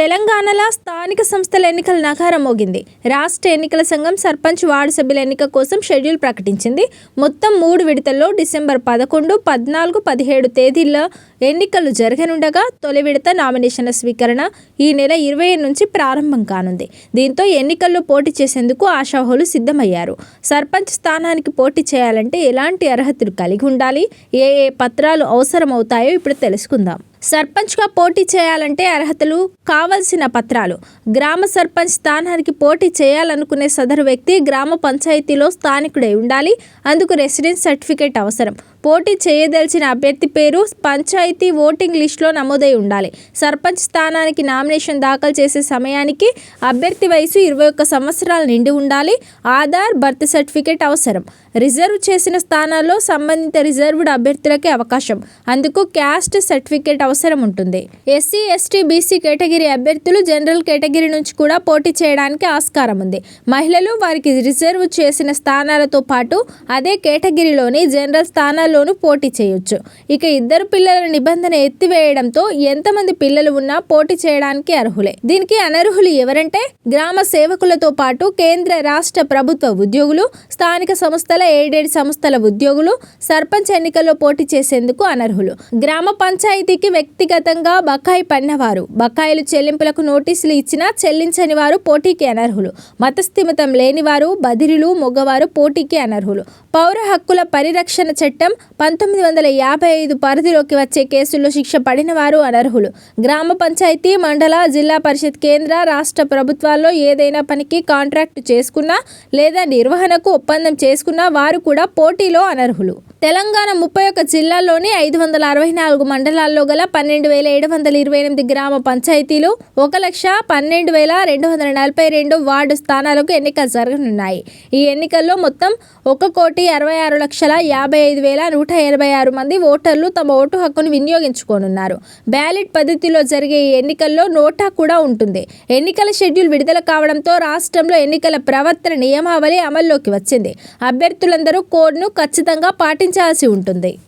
తెలంగాణలో స్థానిక సంస్థల ఎన్నికల నగారం మోగింది. రాష్ట్ర ఎన్నికల సంఘం సర్పంచ్ వార్డు సభ్యుల ఎన్నిక కోసం షెడ్యూల్ ప్రకటించింది. మొత్తం మూడు విడతల్లో డిసెంబర్ పదకొండు పద్నాలుగు పదిహేడు తేదీల్లో ఎన్నికలు జరగనుండగా తొలి విడత నామినేషన్ల స్వీకరణ ఈ నెల ఇరవై నుంచి ప్రారంభం కానుంది. దీంతో ఎన్నికల్లో పోటీ చేసేందుకు ఆశాహులు సిద్ధమయ్యారు. సర్పంచ్ స్థానానికి పోటీ చేయాలంటే ఎలాంటి అర్హతలు కలిగి ఉండాలి? ఏ ఏ పత్రాలు అవసరమవుతాయో ఇప్పుడు తెలుసుకుందాం. సర్పంచ్గా పోటీ చేయాలంటే అర్హతలు కావలసిన పత్రాలు. గ్రామ సర్పంచ్ స్థానానికి పోటీ చేయాలనుకునే సదరు వ్యక్తి గ్రామ పంచాయతీలో స్థానికుడై ఉండాలి. అందుకు రెసిడెన్స్ సర్టిఫికేట్ అవసరం. పోటీ చేయదలిచిన అభ్యర్థి పేరు పంచాయతీ ఓటింగ్ లిస్టులో నమోదై ఉండాలి. సర్పంచ్ స్థానానికి నామినేషన్ దాఖలు చేసే సమయానికి అభ్యర్థి వయసు ఇరవై ఒక్క సంవత్సరాలు నిండి ఉండాలి. ఆధార్ బర్త్ సర్టిఫికేట్ అవసరం. రిజర్వ్ చేసిన స్థానాల్లో సంబంధిత రిజర్వ్డ్ అభ్యర్థులకే అవకాశం. అందుకు క్యాస్ట్ సర్టిఫికేట్ అవసరం ఉంటుంది. ఎస్సీ ఎస్టీ బీసీ కేటగిరీ అభ్యర్థులు జనరల్ కేటగిరీ నుంచి కూడా పోటీ చేయడానికి ఆస్కారం ఉంది. మహిళలు వారికి రిజర్వ్ చేసిన స్థానాలతో పాటు అదే కేటగిరీలోని జనరల్ స్థానాలు స్థానాల్లోనూ పోటీ చేయొచ్చు. ఇక ఇద్దరు పిల్లల నిబంధన ఎత్తివేయడంతో ఎంతమంది పిల్లలు ఉన్నా పోటీ చేయడానికి అర్హులే. దీనికి అనర్హులు ఎవరంటే గ్రామ సేవకులతో పాటు కేంద్ర రాష్ట్ర ప్రభుత్వ ఉద్యోగులు స్థానిక సంస్థల ఎయిడెడ్ సంస్థల ఉద్యోగులు సర్పంచ్ ఎన్నికల్లో పోటీ చేసేందుకు అనర్హులు. గ్రామ పంచాయతీకి వ్యక్తిగతంగా బకాయి పడినవారు బకాయిలు చెల్లింపులకు నోటీసులు ఇచ్చినా చెల్లించని వారు పోటీకి అనర్హులు. మతస్థిమితం లేనివారు బదిరిలు మొగవారు పోటీకి అనర్హులు. పౌర హక్కుల పరిరక్షణ చట్టం పంతొమ్మిది వందల యాభై ఐదు పరిధిలోకి వచ్చే కేసుల్లో శిక్ష పడిన వారు అనర్హులు. గ్రామ పంచాయతీ మండల జిల్లా పరిషత్ కేంద్ర రాష్ట్ర ప్రభుత్వాల్లో ఏదైనా పనికి కాంట్రాక్ట్ చేసుకున్నా లేదా నిర్వహణకు ఒప్పందం చేసుకున్నా వారు కూడా పోటీలో అనర్హులు. తెలంగాణ ముప్పై ఒక్క జిల్లాల్లోని ఐదు వందల అరవై నాలుగు మండలాల్లో గల పన్నెండు వేల ఏడు వందల ఇరవై ఎనిమిది గ్రామ పంచాయతీలు ఒక లక్ష పన్నెండు వేల రెండు వందల నలభై రెండు వార్డు స్థానాలకు ఎన్నికలు జరగనున్నాయి. ఈ ఎన్నికల్లో మొత్తం ఒక కోటి అరవై ఆరు లక్షల యాభై ఐదు వేల నూట ఎనభై ఆరు మంది ఓటర్లు తమ ఓటు హక్కును వినియోగించుకోనున్నారు. బ్యాలెట్ పద్ధతిలో జరిగే ఈ ఎన్నికల్లో నోటా కూడా ఉంటుంది. ఎన్నికల షెడ్యూల్ విడుదల కావడంతో రాష్ట్రంలో ఎన్నికల ప్రవర్తన నియమావళి అమల్లోకి వచ్చింది. అభ్యర్థులందరూ కోడ్ను ఖచ్చితంగా చెల్లించాల్సి ఉంటుంది.